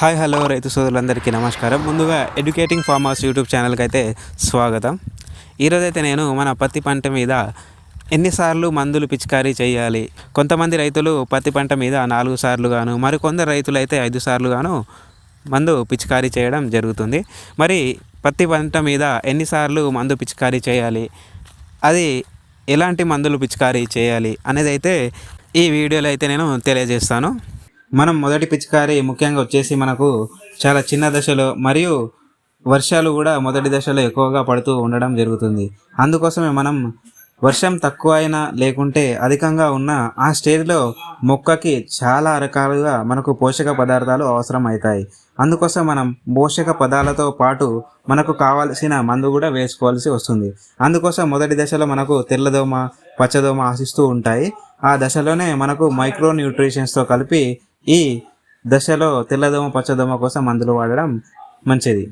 Hi hello రైతు సోదరులందరికీ నమస్కారం. ముందుగా ఎడ్యుకేటింగ్ ఫార్మర్స్ యూట్యూబ్ ఛానల్కి అయితే స్వాగతం ఈరోజైతే నేను మన పత్తి పంట మీద ఎన్నిసార్లు మందులు పిచికారీ చేయాలి? కొంతమంది రైతులు పత్తి పంట మీద నాలుగు సార్లు గాను మరికొందరు రైతులు అయితే ఐదు సార్లు గాను మందు పిచికారీ చేయడం జరుగుతుంది. మరి పత్తి పంట మీద ఎన్నిసార్లు మందు పిచికారీ చేయాలి? అది ఎలాంటి మందులు పిచికారీ చేయాలి? అనేది అయితే ఈ వీడియోలో అయితే నేను తెలియజేస్తాను. మనం మొదటి పిచికారి ముఖ్యంగా వచ్చేసి మనకు చాలా చిన్న దశలో మరియు వర్షాలు కూడా మొదటి దశలో ఎక్కువగా పడుతూ ఉండడం జరుగుతుంది. అందుకోసమే మనం వర్షం తక్కువ అయినా లేకుంటే అధికంగా ఉన్న ఆ స్టేజ్లో మొక్కకి చాలా రకాలుగా మనకు పోషక పదార్థాలు అవసరం అవుతాయి. అందుకోసం మనం పోషక పదాలతో పాటు మనకు కావాల్సిన మందు కూడా వేసుకోవాల్సి వస్తుంది. అందుకోసం మొదటి దశలో మనకు తెల్లదోమ పచ్చదోమ ఆశిస్తూ ఉంటాయి. ఆ దశలోనే మనకు మైక్రో న్యూట్రిషన్స్తో కలిపి ఈ దశలో తెల్లదోమ పచ్చదోమ కోసం మందులు వాడడం మంచిది.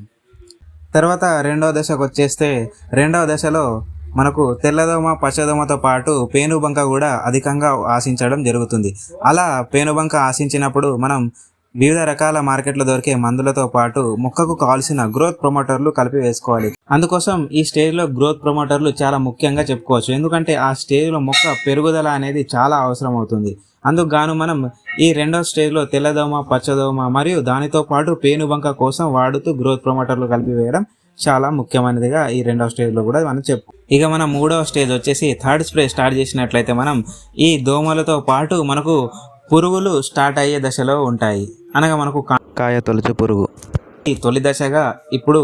తర్వాత రెండవ దశకు వచ్చేస్తే రెండవ దశలో మనకు తెల్లదోమ పచ్చదోమతో పాటు పేనుబంక కూడా అధికంగా ఆశించడం జరుగుతుంది. అలా పేనుబంక ఆశించినప్పుడు మనం వివిధ రకాల మార్కెట్లో దొరికే మందులతో పాటు మొక్కకు కావాల్సిన గ్రోత్ ప్రమోటర్లు కలిపి వేసుకోవాలి. అందుకోసం ఈ స్టేజ్లో గ్రోత్ ప్రమోటర్లు చాలా ముఖ్యంగా చెప్పుకోవచ్చు. ఎందుకంటే ఆ స్టేజ్లో మొక్క పెరుగుదల అనేది చాలా అవసరం అవుతుంది అందుకు గాను మనం ఈ రెండో స్టేజ్లో తెల్లదోమ పచ్చదోమ మరియు దానితో పాటు పేనుబంక కోసం వాడుతూ గ్రోత్ ప్రమోటర్లు కలిపి వేయడం చాలా ముఖ్యమైనదిగా ఈ రెండవ స్టేజ్లో కూడా మనం చెప్పు. ఇక మనం మూడవ స్టేజ్ వచ్చేసి థర్డ్ స్ప్రే స్టార్ట్ చేసినట్లయితే మనం ఈ దోమలతో పాటు మనకు పురుగులు స్టార్ట్ అయ్యే దశలో ఉంటాయి. అనగా మనకు కాయ తొలుచు పురుగు. ఈ తొలి దశగా ఇప్పుడు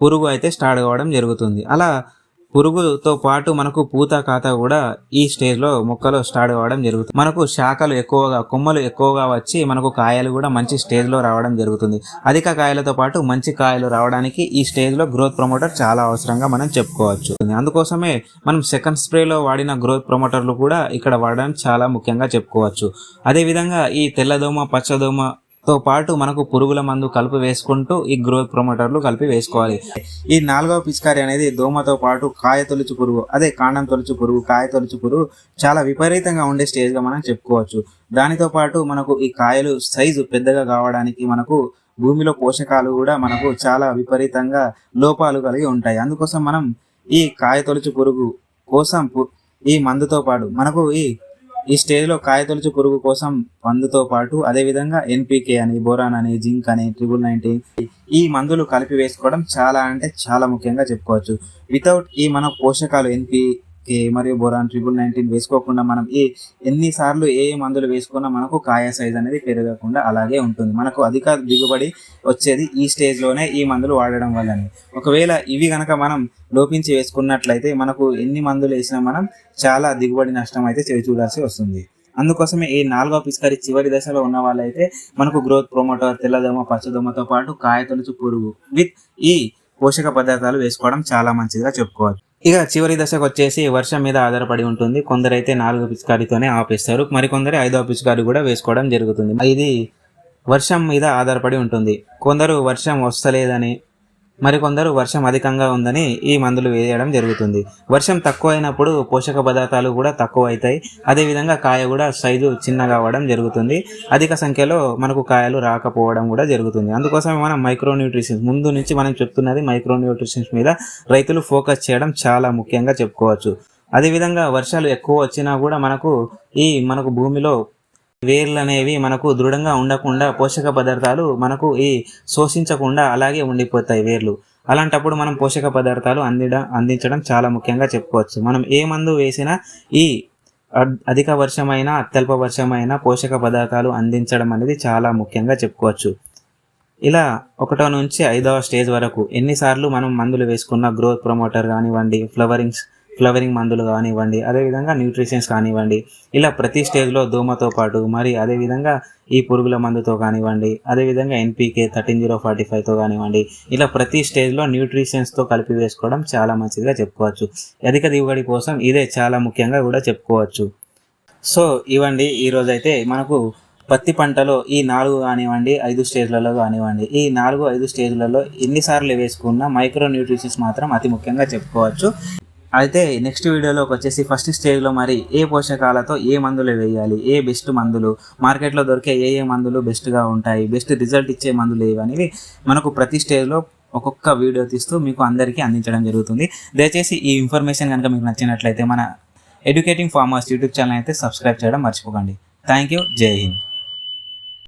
పురుగు అయితే స్టార్ట్ కావడం జరుగుతుంది. అలా పురుగుతో పాటు మనకు పూత కాత కూడా ఈ స్టేజ్లో మొక్కలో స్టార్ట్ కావడం జరుగుతుంది. మనకు శాఖలు ఎక్కువగా కొమ్మలు ఎక్కువగా వచ్చి మనకు కాయలు కూడా మంచి స్టేజ్లో రావడం జరుగుతుంది. అధిక కాయలతో పాటు మంచి కాయలు రావడానికి ఈ స్టేజ్లో గ్రోత్ ప్రమోటర్ చాలా అవసరంగా మనం చెప్పుకోవచ్చు. అందుకోసమే మనం సెకండ్ స్ప్రేలో వాడిన గ్రోత్ ప్రమోటర్లు కూడా ఇక్కడ వాడడం చాలా ముఖ్యంగా చెప్పుకోవచ్చు. అదేవిధంగా ఈ తెల్లదోమ పచ్చదోమ తో పాటు మనకు పురుగుల మందు కలిపి వేసుకుంటూ ఈ గ్రోత్ ప్రమోటర్లు కలిపి వేసుకోవాలి. ఈ నాలుగవ పిచికారి అనేది దోమతో పాటు కాయ తొలుచు పురుగు అదే కాండం తొలుచు పురుగు కాయ తొలుచు పురుగు చాలా విపరీతంగా ఉండే స్టేజ్గా మనం చెప్పుకోవచ్చు. దానితో పాటు మనకు ఈ కాయలు సైజు పెద్దగా కావడానికి మనకు భూమిలో పోషకాలు కూడా మనకు చాలా విపరీతంగా లోపాలు కలిగి ఉంటాయి. అందుకోసం మనం ఈ కాయ తొలుచు పురుగు కోసం ఈ మందుతో పాటు మనకు ఈ ఈ స్టేజ్లో కాయతొలుచు పురుగు కోసం మందుతో పాటు అదేవిధంగా ఎన్పికే అని బోరాన్ అని జింక్ అని ట్రిపుల్ నైన్టీ ఈ మందులు కలిపి వేసుకోవడం చాలా అంటే చాలా ముఖ్యంగా చెప్పుకోవచ్చు. వితౌట్ ఈ మన పోషకాలు ఏ మరియు బోరాన్ ట్రిపుల్ నైన్టీన్ వేసుకోకుండా మనం ఏ ఎన్నిసార్లు ఏ మందులు వేసుకున్నా మనకు కాయ సైజ్ అనేది పెరగకుండా అలాగే ఉంటుంది. మనకు అధిక దిగుబడి వచ్చేది ఈ స్టేజ్లోనే ఈ మందులు వాడడం వల్లనే. ఒకవేళ ఇవి కనుక మనం లోపించి వేసుకున్నట్లయితే మనకు ఎన్ని మందులు వేసినా మనం చాలా దిగుబడి నష్టం అయితే చేయి చూడాల్సి వస్తుంది. అందుకోసమే ఈ నాలుగో పిస్కరి చివరి దశలో ఉన్న వాళ్ళైతే మనకు గ్రోత్ ప్రొమోటర్ తెల్లదోమ పచ్చదోమతో పాటు కాయ తొలుచు పురుగు. విత్ ఈ పోషక పదార్థాలు వేసుకోవడం చాలా మంచిదిగా చెప్పుకోవచ్చు. ఇక చివరి దశకు వచ్చేసి వర్షం మీద ఆధారపడి ఉంటుంది. కొందరైతే నాలుగు పిచికారితోనే ఆపేస్తారు. మరికొందరు ఐదో పిచికారి కూడా వేసుకోవడం జరుగుతుంది. ఇది వర్షం మీద ఆధారపడి ఉంటుంది. కొందరు వర్షం వస్తలేదని మరికొందరు వర్షం అధికంగా ఉందని ఈ మందులు వేయడం జరుగుతుంది. వర్షం తక్కువ అయినప్పుడు పోషక పదార్థాలు కూడా తక్కువ అవుతాయి అదేవిధంగా కాయ కూడా సైజు చిన్నగా అవ్వడం జరుగుతుంది. అధిక సంఖ్యలో మనకు కాయలు రాకపోవడం కూడా జరుగుతుంది. అందుకోసమే మనం మైక్రో న్యూట్రిషన్స్ ముందు నుంచి మనం చెప్తున్నది మైక్రో న్యూట్రిషన్స్ మీద రైతులు ఫోకస్ చేయడం చాలా ముఖ్యంగా చెప్పుకోవచ్చు. అదేవిధంగా వర్షాలు ఎక్కువ వచ్చినా కూడా మనకు ఈ మనకు భూమిలో వేర్లు అనేవి మనకు దృఢంగా ఉండకుండా పోషక పదార్థాలు మనకు ఈ శోషించకుండా అలాగే ఉండిపోతాయి వేర్లు. అలాంటప్పుడు మనం పోషక పదార్థాలు అందించడం అందించడం చాలా ముఖ్యంగా చెప్పుకోవచ్చు. మనం ఏ మందు వేసినా ఈ అద్- అధిక వర్షమైన అత్యల్ప వర్షమైన పోషక పదార్థాలు అందించడం అనేది చాలా ముఖ్యంగా చెప్పుకోవచ్చు. ఇలా ఒకటో నుంచి ఐదవ స్టేజ్ వరకు ఎన్నిసార్లు మనం మందులు వేసుకున్న గ్రోత్ ప్రమోటర్ కానివ్వండి ఫ్లవరింగ్స్ ఫ్లవరింగ్ మందులు కానివ్వండి అదేవిధంగా న్యూట్రిషన్స్ కానివ్వండి ఇలా ప్రతి స్టేజ్లో దోమతో పాటు మరి అదేవిధంగా ఈ పురుగుల మందుతో కానివ్వండి అదేవిధంగా ఎన్పీకే థర్టీన్ జీరో ఫార్టీ ఫైవ్తో కానివ్వండి ఇలా ప్రతి స్టేజ్లో న్యూట్రిషన్స్తో కలిపి వేసుకోవడం చాలా మంచిదిగా చెప్పుకోవచ్చు. అధిక దిగుబడి కోసం ఇదే చాలా ముఖ్యంగా కూడా చెప్పుకోవచ్చు. సో ఇవ్వండి ఈరోజు అయితే మనకు పత్తి పంటలో ఈ నాలుగు కానివ్వండి ఐదు స్టేజ్లలో కానివ్వండి ఈ నాలుగు ఐదు స్టేజ్లలో ఎన్నిసార్లు వేసుకున్న మైక్రో న్యూట్రిషన్స్ మాత్రం అతి ముఖ్యంగా చెప్పుకోవచ్చు. అయితే నెక్స్ట్ వీడియోలోకి వచ్చేసి ఫస్ట్ స్టేజ్లో మరి ఏ పోషకాలతో ఏ మందులు వేయాలి ఏ బెస్ట్ మందులు మార్కెట్లో దొరికే ఏ ఏ మందులు బెస్ట్గా ఉంటాయి బెస్ట్ రిజల్ట్ ఇచ్చే మందులు ఏవి అనేవి మనకు ప్రతి స్టేజ్లో ఒక్కొక్క వీడియో తీస్తూ మీకు అందరికీ అందించడం జరుగుతుంది. దయచేసి ఈ ఇన్ఫర్మేషన్ కనుక మీకు నచ్చినట్లయితే మన ఎడ్యుకేటింగ్ ఫార్మర్స్ యూట్యూబ్ ఛానల్ అయితే సబ్స్క్రైబ్ చేయడం మర్చిపోకండి. థ్యాంక్ యూ జై హింద్